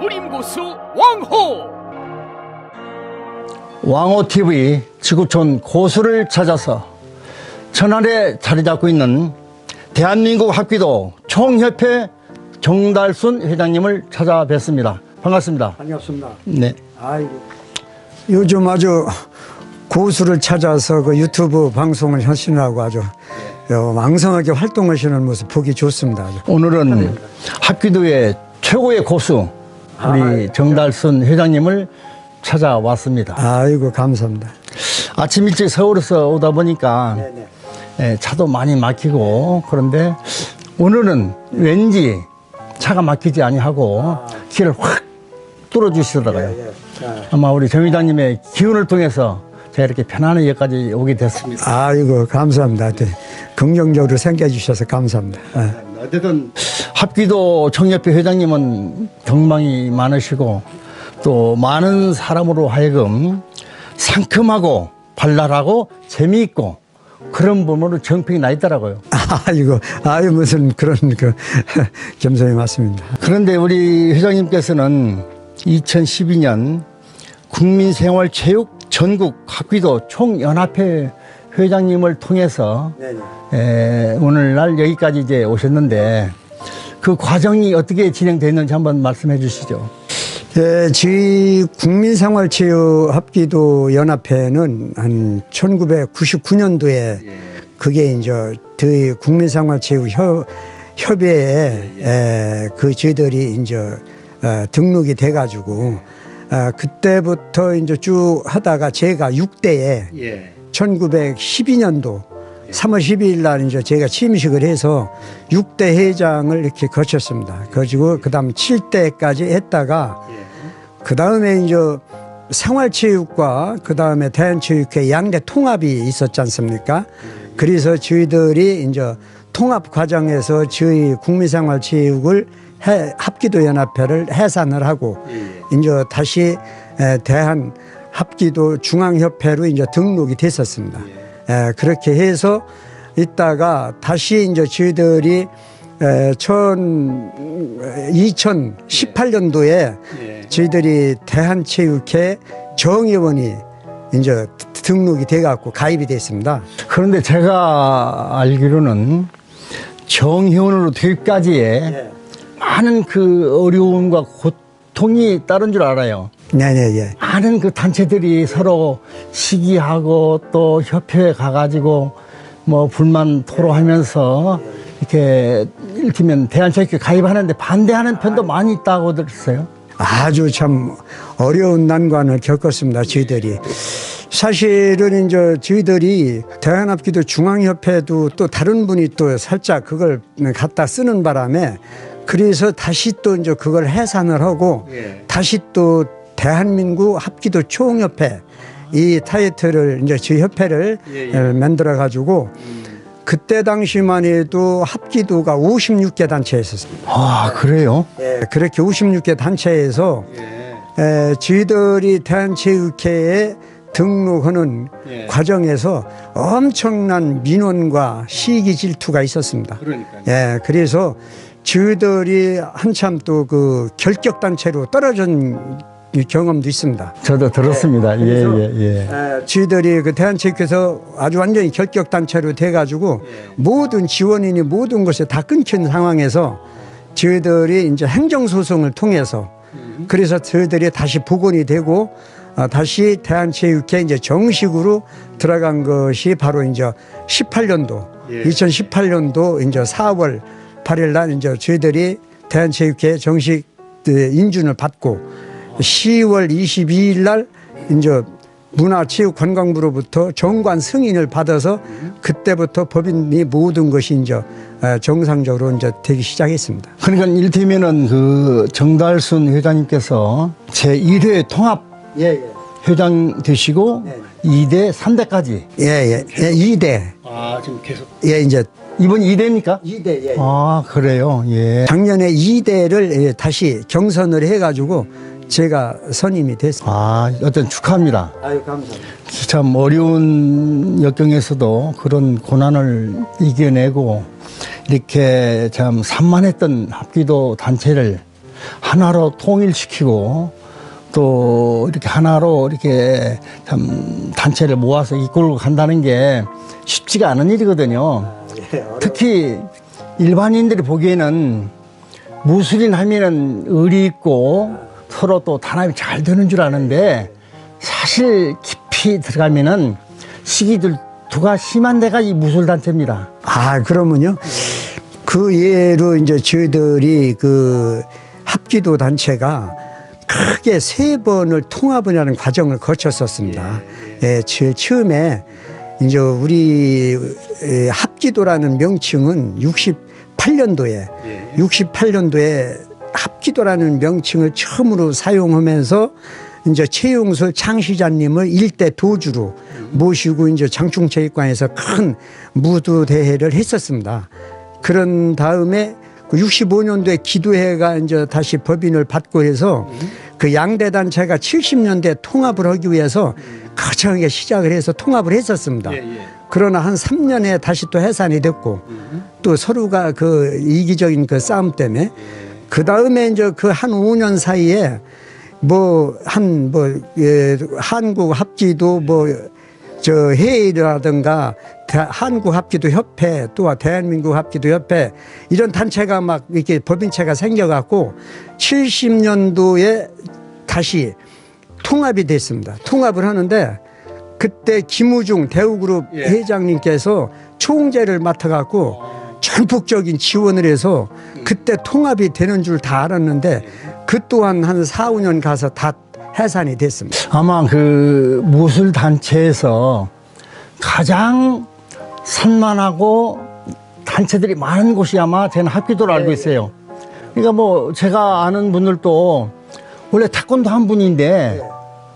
무림고수 왕호 왕호TV 지구촌 고수를 찾아서 천안에 자리 잡고 있는 대한민국 합기도 총협회 정달순 회장님을 찾아뵙습니다. 반갑습니다. 반갑습니다. 네. 아이고. 요즘 아주 고수를 찾아서 그 유튜브 방송을 하시느라고 아주 어, 왕성하게 활동하시는 모습 보기 좋습니다. 아주. 오늘은 합기도의 최고의 고수 우리 정달순 회장님을 찾아왔습니다. 아이고 감사합니다. 아침 일찍 서울에서 오다 보니까. 예, 차도 많이 막히고 그런데 오늘은 왠지 차가 막히지 아니하고 길을 확 뚫어주시더라고요. 예, 자, 아마 우리 정 회장님의 기운을 통해서 제가 이렇게 편안하게 여기까지 오게 됐습니다. 아이고 감사합니다. 하여튼 긍정적으로 생겨주셔서 감사합니다. 아, 어쨌든 합기도 청협회 회장님은 경망이 많으시고 또 많은 사람으로 하여금 상큼하고 발랄하고 재미있고 그런 부분으로 정평이 나 있더라고요. 아이고 아유 무슨 그런 그 겸손이 맞습니다. 그런데 우리 회장님께서는 2012년 국민생활체육 전국 합기도 총연합회 회장님을 통해서 에, 오늘날 여기까지 이제 오셨는데 그 과정이 어떻게 진행됐는지 한번 말씀해 주시죠. 예, 저희 국민생활체육 합기도 연합회는 한 1999년도에 그게 이제 저희 국민생활체육 협, 협회에 에, 그 저희들이 이제 어, 등록이 돼가지고 어, 그때부터 이제 쭉 하다가 제가 6대에 1912년도 3월 12일 날 이제 제가 취임식을 해서 6대 회장을 이렇게 거쳤습니다. 그리고 그 다음 7대까지 했다가 그 다음에 이제 생활체육과 그 다음에 대한체육회 양대 통합이 있었지 않습니까? 그래서 저희들이 이제 통합 과정에서 저희 국민생활체육을 해, 합기도 연합회를 해산을 하고 이제 다시 에, 대한 합기도 중앙협회로 이제 등록이 됐었습니다. 에, 그렇게 해서 있다가 다시 이제 저희들이 에, 천, 2018년도에 저희들이 대한체육회 정의원이 이제 등록이 돼갖고 가입이 됐습니다. 그런데 제가 알기로는 정회원으로 되기까지의 많은 그 어려움과 고통이 따른 줄 알아요. 네네, 예. 많은 그 단체들이 서로 시기하고 또 협회에 가가지고 뭐 불만 토로하면서 이렇게 일테면 대한체육회 가입하는데 반대하는 편도 많이 있다고 들었어요. 아주 참 어려운 난관을 겪었습니다. 저희들이 사실은 이제 저희들이 대한합기도 중앙협회도 또 다른 분이 또 살짝 그걸 갖다 쓰는 바람에 그래서 다시 또 이제 그걸 해산을 하고 다시 또 대한민국 합기도 총협회 이 타이틀을 이제 저희 협회를 만들어 가지고 그때 당시만 해도 합기도가 56개 단체에 있었습니다. 아 그래요? 예, 그렇게 56개 단체에서 에, 저희들이 대한체육회에 등록하는 과정에서 엄청난 민원과 시기 질투가 있었습니다. 예, 그래서 저희들이 한참 또 그 결격 단체로 떨어진 경험도 있습니다. 저도 들었습니다. 예, 그래서, 예, 예. 에, 저희들이 그 대한체육회에서 아주 완전히 결격 단체로 돼가지고 모든 지원인이 모든 것이 다 끊긴 상황에서 저희들이 이제 행정소송을 통해서 그래서 저희들이 다시 복원이 되고 어, 다시 대한체육회 이제 정식으로 들어간 것이 바로 이제 18년도 2018년도 이제 4월 8일 날 이제 저희들이 대한체육회 정식 그 인준을 받고 10월 22일 날 이제 문화체육관광부로부터 정관 승인을 받아서 그때부터 법인이 모든 것이 이제 어, 정상적으로 이제 되기 시작했습니다. 그러니까 일테면은 그 정달순 회장님께서 제 1회 통합 예, 예. 회장 되시고 네. 이 2대, 3대까지. 예, 예. 예, 2대. 아, 지금 계속. 예, 이제 이번 2대입니까? 2대, 예. 아, 그래요. 예. 작년에 2대를 다시 경선을 해가지고 제가 선임이 됐습니다. 아, 어떤 축하합니다. 아유, 감사합니다. 참 어려운 역경에서도 그런 고난을 이겨내고 이렇게 참 산만했던 합기도 단체를 하나로 통일시키고 또 이렇게 하나로 이렇게 참 단체를 모아서 이끌고 간다는 게 쉽지가 않은 일이거든요. 특히 일반인들이 보기에는 무술인 하면은 의리 있고 서로 또 단합이 잘 되는 줄 아는데 사실 깊이 들어가면은 시기들 두가 심한 데가 이 무술 단체입니다. 아, 그러면요. 그 예로 이제 저희들이 그 합기도 단체가 크게 세 번을 통합을 하는 과정을 거쳤었습니다. 예, 제일 처음에 이제 우리 에, 합기도라는 명칭은 68년도에 68년도에 합기도라는 명칭을 처음으로 사용하면서 이제 최용술 창시자님을 일대 도주로 모시고 이제 장충체육관에서 큰 무도 대회를 했었습니다. 그런 다음에 그 65년도에 기도회가 이제 다시 법인을 받고 해서 그 양대 단체가 70년대 통합을 하기 위해서 거창하게 시작을 해서 통합을 했었습니다. 그러나 한 3년에 다시 또 해산이 됐고 또 서로가 그 이기적인 그 싸움 때문에 그 다음에 이제 그 한 5년 사이에 뭐 한뭐 예, 한국 합기도 뭐 저 회의라든가 대- 한국 합기도 협회 또 대한민국 합기도 협회 이런 단체가 막 이렇게 법인체가 생겨갖고 70년도에 다시 통합이 됐습니다. 통합을 하는데 그때 김우중 대우그룹 회장님께서 총재를 맡아갖고 전폭적인 지원을 해서 그때 통합이 되는 줄 다 알았는데 그 또한 한 4, 5년 가서 다 해산이 됐습니다. 아마 그 무술 단체에서 가장 산만하고 단체들이 많은 곳이 아마 저는 합기도로 알고 있어요. 그러니까 뭐 제가 아는 분들도 원래 태권도 한 분인데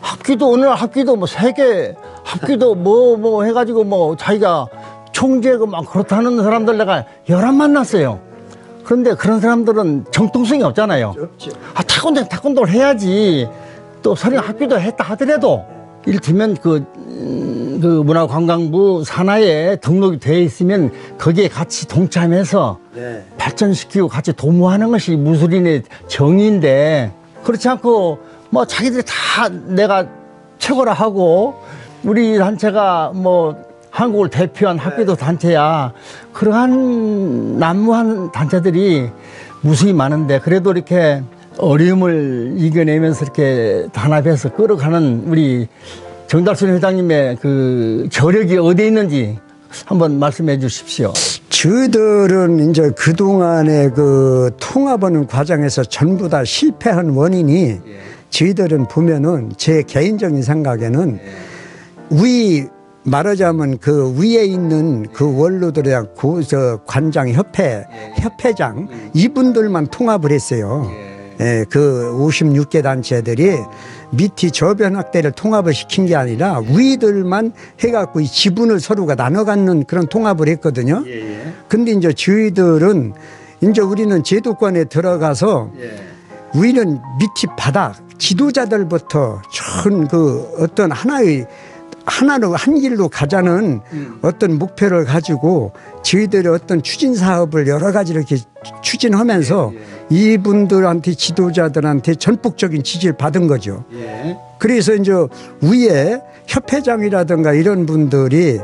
합기도 어느 날 합기도 뭐 세계 합기도 뭐 뭐 해가지고 뭐 자기가 총재고 막 그렇다는 사람들 내가 여러 만났어요. 그런데 그런 사람들은 정통성이 없잖아요. 아, 태권도 태권도를 해야지. 또 서류 학교도 했다 하더라도 이를테면 그, 음, 그 문화관광부 산하에 등록이 돼 있으면 거기에 같이 동참해서 발전시키고 같이 도모하는 것이 무술인의 정의인데 그렇지 않고 뭐 자기들이 다 내가 최고라 하고 우리 단체가 뭐 한국을 대표한 학교도 단체야. 그러한 난무한 단체들이 무수히 많은데 그래도 이렇게 어려움을 이겨내면서 이렇게 단합해서 끌어가는 우리 정달순 회장님의 그 저력이 어디에 있는지 한번 말씀해 주십시오. 저희들은 이제 그동안의 그 통합하는 과정에서 전부 다 실패한 원인이 저희들은 보면은 제 개인적인 생각에는 위 말하자면 그 위에 있는 그 원로들이랑 고저 관장 협회 협회장 이분들만 통합을 했어요. 예, 그 56개 단체들이 밑이 저변학대를 통합을 시킨 게 아니라 위들만 해갖고 이 지분을 서로가 나눠 갖는 그런 통합을 했거든요. 근데 이제 저희들은 이제 우리는 제도권에 들어가서 우리는 밑이 바닥 지도자들부터 전 그 어떤 하나의 하나로 한 길로 가자는 어떤 목표를 가지고 저희들의 어떤 추진 사업을 여러 가지 이렇게 추진하면서 이분들한테 지도자들한테 전폭적인 지지를 받은 거죠. 그래서 이제 위에 협회장이라든가 이런 분들이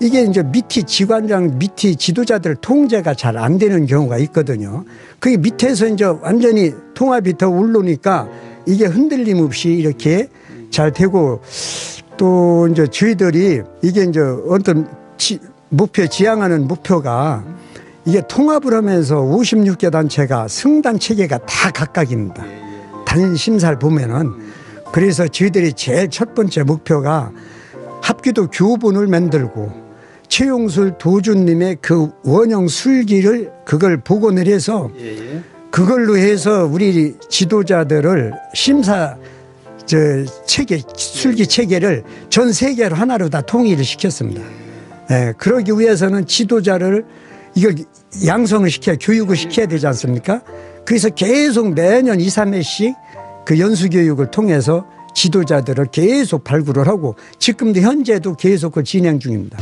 이게 이제 밑이 지관장, 밑이 지도자들 통제가 잘 안 되는 경우가 있거든요. 그게 밑에서 이제 완전히 통합이 더 오르니까 이게 흔들림 없이 이렇게 잘 되고 또 이제 저희들이 이게 이제 어떤 지, 목표 지향하는 목표가 이게 통합을 하면서 56개 단체가 승단 체계가 다 각각입니다. 단 심사를 보면은 그래서 저희들이 제일 첫 번째 목표가 합기도 교본을 만들고 최용술 도주님의 그 원형 술기를 그걸 복원을 해서 그걸로 해서 우리 지도자들을 심사 저 체계 술기 체계를 전 세계로 하나로 다 통일을 시켰습니다. 예, 그러기 위해서는 지도자를 이걸 양성을 시켜야 교육을 시켜야 되지 않습니까? 그래서 계속 매년 2, 3회씩 그 연수 교육을 통해서 지도자들을 계속 발굴을 하고 지금도 현재도 계속 그 진행 중입니다.